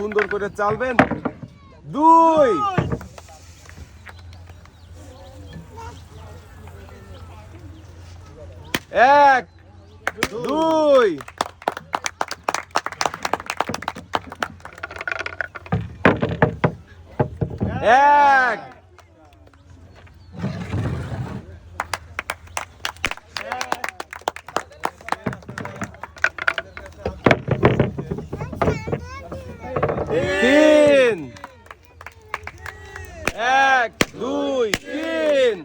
সুন্দর করে চালবেন। দুই। এক দুই। এক তিন এক দুই তিন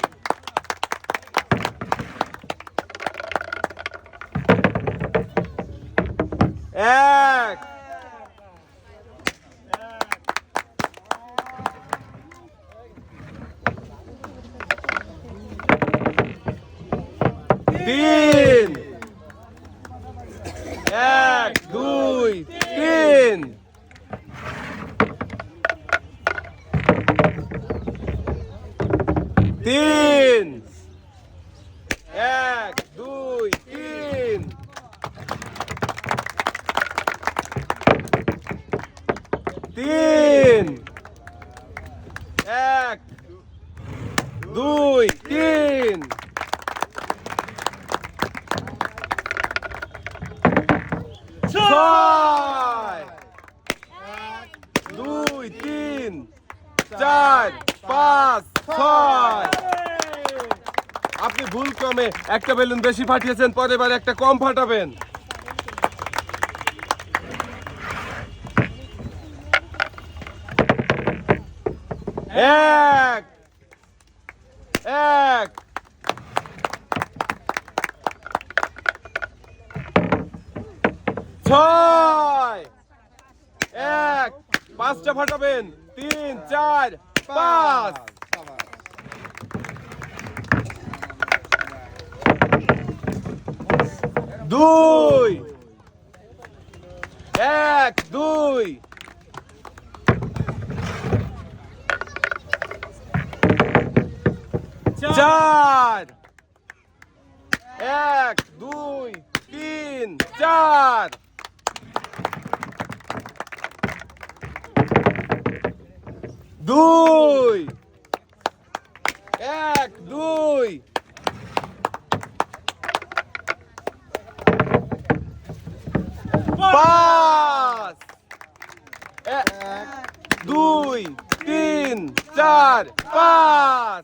এক তিন এক দুই তিন তিন এক দুই তিন তিন এক দুই তিন ছয় দুই তিন চার পাঁচ, ছয়। আপনি ভুল ক্রমে একটা বেলুন বেশি ফাটিয়েছেন, পরের বার একটা কম ফাটাবেন। এক এক। ছয়, এক। পাঁচটা ফাটাবেন। তিন, চার। পাঁচ দুই এক দুই চার এক দুই তিন চার দুই। এক দুই। পাঁচ। এক দুই তিন চার পাঁচ।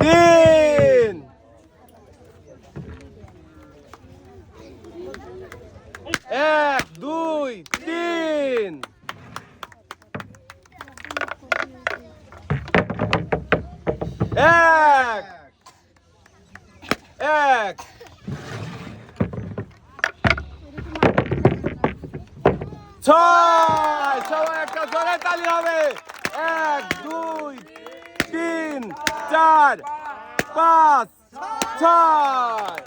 তিন। এক দুই তিন এক। এক ছয়। সবাই একটা জোরে তালি হবে। এক, দুই, তিন, চার, পাঁচ, ছয়।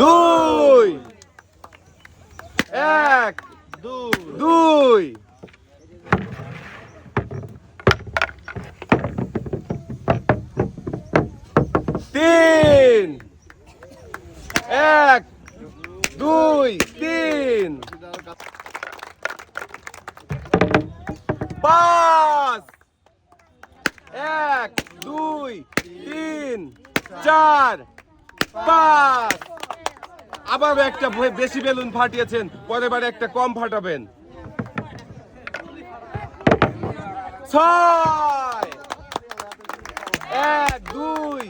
দুই এক দুই তিন, এক, দুই, তিন। পাঁচ এক, দুই, তিন, চার, পাঁচ। আবার একটা বেশি বেলুন ফাটিয়েছেন, পরের বারে একটা কম ফাটাবেন। ছয়, এক, দুই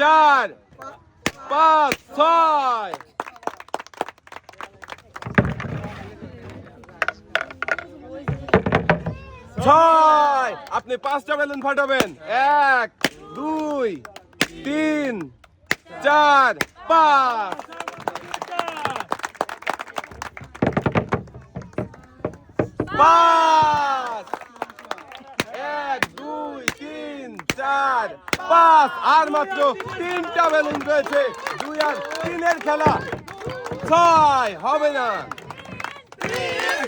চার পাঁচ ছয়। ছয়। আপনি পাঁচটা বেলুন ফাটাবেন এক দুই তিন চার পাঁচ। পাঁচ এক দুই তিন চার পাঁচ, আর মাত্র তিনটা বেলুন রয়েছে। দুই আর তিনের খেলা। ছয়, হবে না। তিন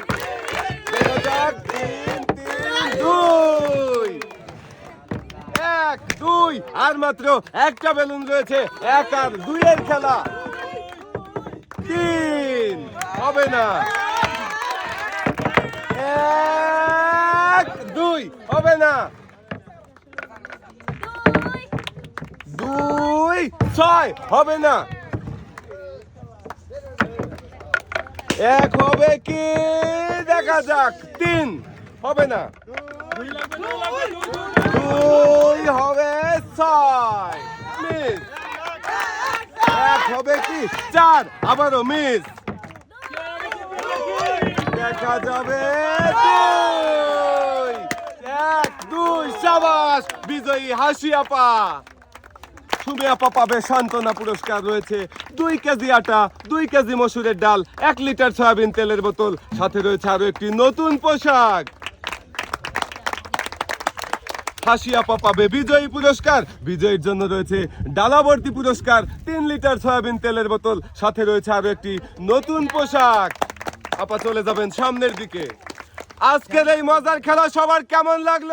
তিন, দুই। এক, দুই, আর মাত্র একটা বেলুন রয়েছে। এক আর দুইয়ের খেলা। তিন, হবে না। এক, দুই, হবে না দুই ছয় হবে না। এক হবে কি? দেখা যাক, তিন, হবে না। দুই হবে ছয়, মিস। এক হবে কি? চার, আবারও মিস। দেখা যাবে দুই। এক, দুই, সাবাস, বিজয়ী হাসি আপা সুমি আপা পাবে সান্ত্বনা পুরস্কার রয়েছে। দুই কেজি আটা, দুই কেজি মসুরের ডাল, এক লিটার সয়াবিন তেলের বোতল, সাথে রয়েছে আরও একটি নতুন পোশাক। হাসি আপা পাবে বিজয়ী পুরস্কার। বিজয়ীর জন্য রয়েছে ডালাবর্তী পুরস্কার, তিন লিটার সয়াবিন তেলের বোতল, সাথে রয়েছে আরও একটি নতুন পোশাক। আপা চলে যাবেন সামনের দিকে। আজকের এই মজার খেলা সবার কেমন লাগল?